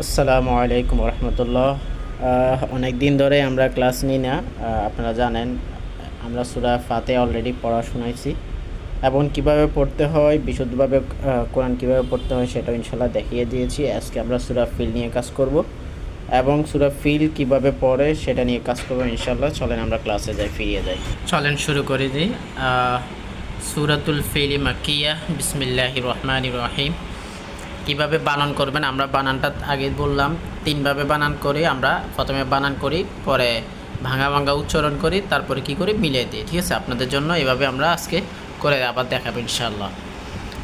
আসসালামু আলাইকুম রহমতুল্লাহ অনেক দিন ধরে আমরা ক্লাস নিই না। আপনারা জানেন, আমরা সুরা ফাতে অলরেডি পড়া শোনাইছি। এবং কীভাবে পড়তে হয়, বিশুদ্ধভাবে কোরআন কীভাবে পড়তে হয় সেটা ইনশাল্লাহ দেখিয়ে দিয়েছি। আজকে আমরা সুরা ফিল নিয়ে কাজ করব। এবং সুরা ফিল কীভাবে পড়ে সেটা নিয়ে কাজ করব ইনশাল্লাহ চলেন আমরা ক্লাসে যাই, ফিরিয়ে যাই। চলেন শুরু করে দিই সুরাতুল ফিলি মাকিয়া। বিসমিল্লাহ রহমান রহিম। কীভাবে বানান করবেন, আমরা বানানটা আগে বললাম, তিনভাবে বানান করি, আমরা প্রথমে বানান করি, পরে ভাঙা ভাঙা উচ্চারণ করি, তারপরে কি করি, মিলিয়ে দিই, ঠিক আছে? আপনাদের জন্য এভাবে আমরা আজকে করে আবার দেখাবো ইনশাআল্লাহ।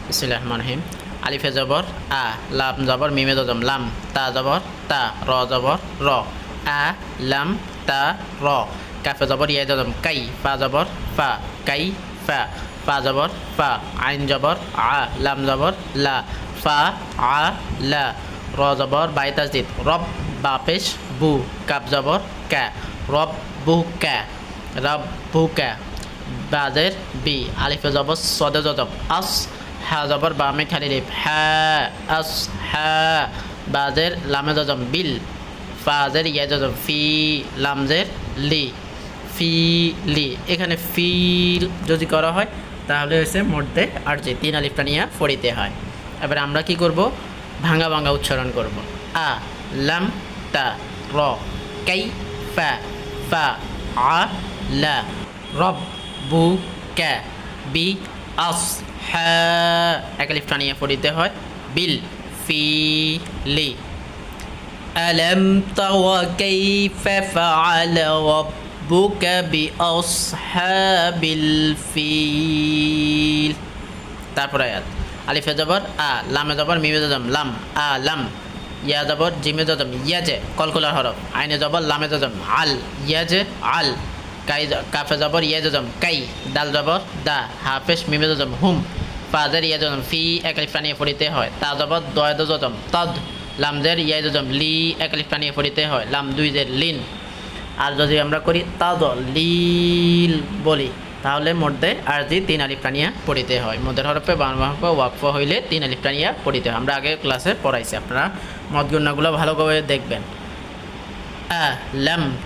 বিসমিল্লাহির রহমানির রহিম। আলিফে জবর, আ, লাম জবর, মিমে জজম লাম, তা জবর, তা, র জবর, র, আ, লাম, তা, র, কাফে জবর, ইয়া জজম কাই পা জবর পা কাই পা পা জবর পা আইন জবর, আ, লাম জবর, লা ফা আ র, জবর বাই তাজদিদ। রব, বা, পেশ, বু, কাপ, জবর, ক্যা। রব, বু, ক্যা। রব, বু, ক্যা। বাজের বি, আলিফে, জবর, সদে, জজব। আস হ্যা জবর বামে খালি লিপ হ্যা আস হ্যা বাজের লামে, জজম, বিল। ফাজের ইয়া, জজম, ফি লামজের লি। ফি, লি। এখানে ফিল যদি করা হয়, তাহলে হচ্ছে মধ্যে আর যে তিন আলিফটা নিয়ে ফড়িতে হয়। এবার আমরা কি করব ভাঙা ভাঙা উচ্চারণ করব আ লাম তা র কাই ফা ফা আ লা রব বু কা বি আস হ্যাঁ এক আলিফটা নিয়ে পড়িতে হয় বিল ফি লি ألم تر كيف فعل ربك بأصحاب الفيل তারপর আয়াত আলিফে জবর, আ, লামে জবর, মিমে জজম, লাম, আ, লাম, ইয়া জবর, জিমে জজম ইয়াজে কলকুলার হরফ, আইনে জবর, লামে জজম, আল ইয়াজে আল, কাই কাফে জবর, ইয়া জজম, কাই, দাল জবর, দা হাফেশ মিমে জজম, হুম ফাজের ইয়া জজম, ফি একালিফ টানিয়ে পড়িতে হয়, তা জবর দয়দ জজম, তদ লামজের ইয়া জজম, লি একালিফ টানিয়ে পড়িতে হয়, লাম দুই জের, লিন, আর যদি আমরা করি, তাদ, লিল বলি তাহলে মধ্যে আর জি তিন আলিফ পড়িতে হয়। মধ্যের হরফে হরফে ওয়াকফ হইলে তিন আলিফ পড়িতে হয়। আমরা আগে ক্লাসে পড়াইছি, আপনারা মদগুন্নাগুলো ভালোভাবে দেখবেন। আ, লাম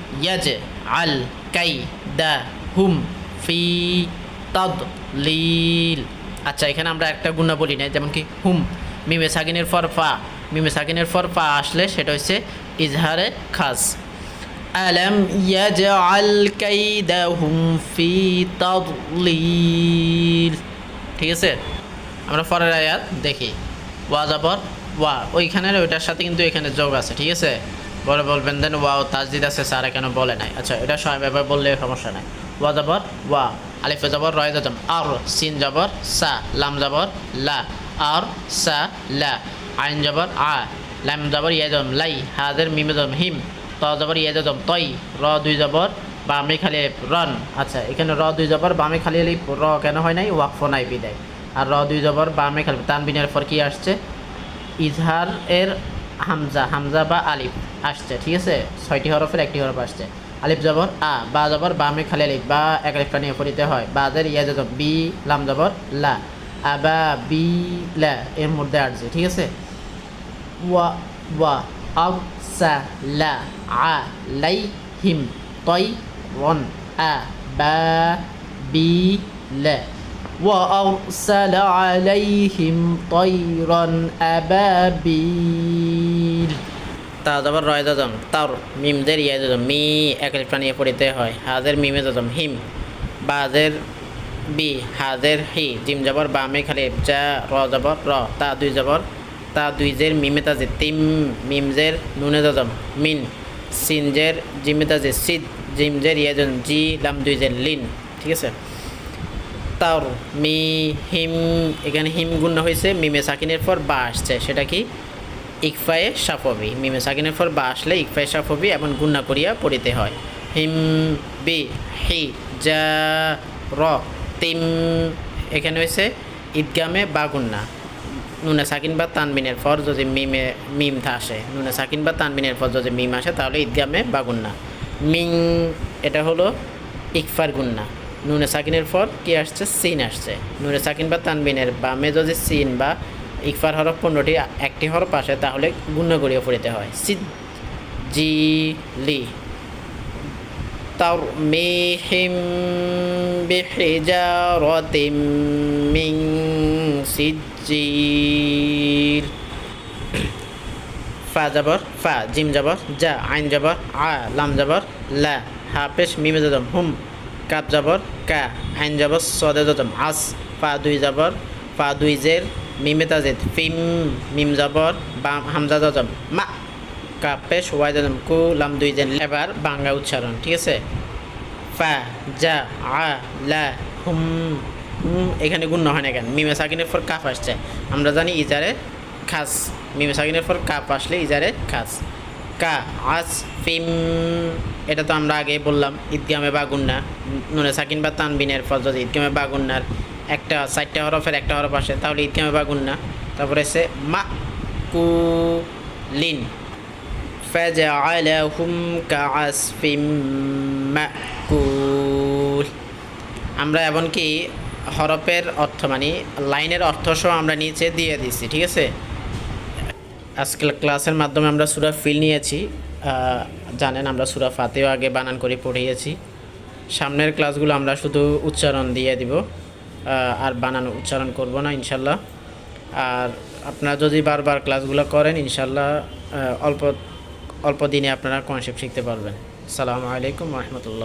আল, কাই, দা, হুম, ফি, তদ, লিল। আচ্ছা এখানে আমরা একটা গুণা বলি না যেমন কি হুম, মিমে সাকিনের ফর ফা। মিমে সাকিনের ফর ফা আসলে সেটা হচ্ছে ইজহারে খাস। আলম ইয়াজআল কাইদাহুম ফি তাদলিল ঠিক আছে? আমরা পরের আয়াত দেখি। ওয়া যাবর ওয়া। ওইখানের ওইটার সাথে কিন্তু এখানে যোগ আছে, ঠিক আছে? বলে বলবেন, দেন ওয়া ও তাজদিদ আছে, স্যার কেন বলে নাই। আচ্ছা এটা সবাই ব্যাপার বললে সমস্যা নাই। ওয়া যাবর ওয়া। আলিফে যাবর রয় যাজম আর, সিন যাবর সা। লাম যাবর লা। আর, সা, লা। আইন যাবর আ। লাম যাবর ইয়াজম লাই। হাদের, মিমে জম হিম। ত যাবর ইয়াজম তই র দুই যাবর বামে খালি রন আচ্ছা এখানে র দুই যাবর বামে খালি আলিফ, র কেন হয় নাই? ওয়াকফ নাই বিদায়। আর র দুই জবর বামে খালি তানবিনের পর কি আসছে? ইজহার এর হামজা হামজা বা আলিফ আসছে ঠিক আছে? ছয়টি হরফের একটি হরফ আসছে। আলিফ জবর আ বা জবর বামে খালি আলিফ বা এক আলিফটা নিয়ে পড়িতে হয়। বাদের ইয়া জবর বি লাম জবর লা আবা বি লা এর মধ্যে আসছে ঠিক আছে? ওয়া ওয়া আও সা লা আ লাই হিম তই রন আ বা বি লা وأرسل عليهم طيرا أبابيل তা যাবার রয় দাদম তার মিমদের ইয়ে দাদম মি এক লিপটা নিয়ে পড়িতে হয় হাজের মিমে দাদম হিম বাজের বি হাজের হি জিম যাবর বামে খালি যা র যাবর র তা দুই যাবর তা দুই জের মিমে তাজে তিম মিমজের নুনে দাদম মিন, সিনজের জিমে তাজে সিদ, জিমজের ইয়ে দাদম জি, লাম দুই জের লিন, ঠিক আছে? তার মি, হিম, এখানে হিম গুণ হয়েছে, মিমে সাকিনের পর বা আসছে, সেটা কি? ইকফায়ে সাফবি, মিমে সাকিনের পর বা আসলে ইকফায়ে সাফবি এমন গুণা করিয়া পড়িতে হয়। হিম, বি, হি যা র, তিম, এখানে হয়েছে ঈদগামে বা গুন্না নুনে সাকিন বা তানবিনের পর যদি মিমে মিম থা আসে নুনে সাকিন বা তানবিনের পর যদি মিম আসে তাহলে ঈদগামে বা গুন্না মিং এটা হলো ইকফার গুন্না নুনে সাকিনের পর কি আসছে সিন আসছে নুনে সাকিন বা তানবিনের বামে যদি সিন বা ইকফার হরফ পনেরোটি একটি হরফ আসে তাহলে গুণ্য করিয়ে পড়িতে হয় সিদ জি লি ترميهم بحجارة من سجيل ফা জবর, ফা, জিম জবর যা আইন জবর, আ, লাম জবর, লা, হা, পেশ, মিমে জজম হুম, কাপ জবর, কা, আইন জবর, সদে জজম আস, ফা, দুই জবর, ফা, দুই জের, মিমে তাজেদ, ফিম, মিম জবর বাম হামজা জজম মা কাপ পেশ, ওয়াই জজম কু, লাম, দুই জেন এবার বাংলা উচ্চারণ, ঠিক আছে? ফা যা আ, লা, হুম এখানে গুণ হয় না কেন মিমে সাকিনের পর কাপ আসছে আমরা জানি ইজারে খাস মিমে সাকিনের পর কাপ আসলে ইজারে খাস কা আস ফিম এটা তো আমরা আগে বললাম ঈদগামে বা গুন্না নুনে সাকিন বা তানবিনের পর যদি ঈদগামে বা গুন্নার একটা চারটা হরফের একটা হরফ আসে তাহলে ঈদগামে বা গুন্না তারপরে সে মা কু লিন فجعلهم كعصف মাকুল আমরা এমনকি হরফের অর্থ মানে লাইনের অর্থ সহ আমরা নিচে দিয়ে দিচ্ছি ঠিক আছে? আজকে ক্লাসের মাধ্যমে আমরা সুরা ফিল নিয়েছি। জানেন আমরা সুরা ফাতেও আগে বানান করে পড়িয়েছি। সামনের ক্লাসগুলো আমরা শুধু উচ্চারণ দিয়ে দিব। আর বানান, উচ্চারণ করব না, ইনশাল্লাহ। আর আপনারা যদি বারবার ক্লাসগুলো করেন, ইনশাল্লাহ অল্প অল্প দিনে আপনারা কনসেপ্ট শিখতে পারবেন। সালামু আলাইকুম রহমতুল্লাহ।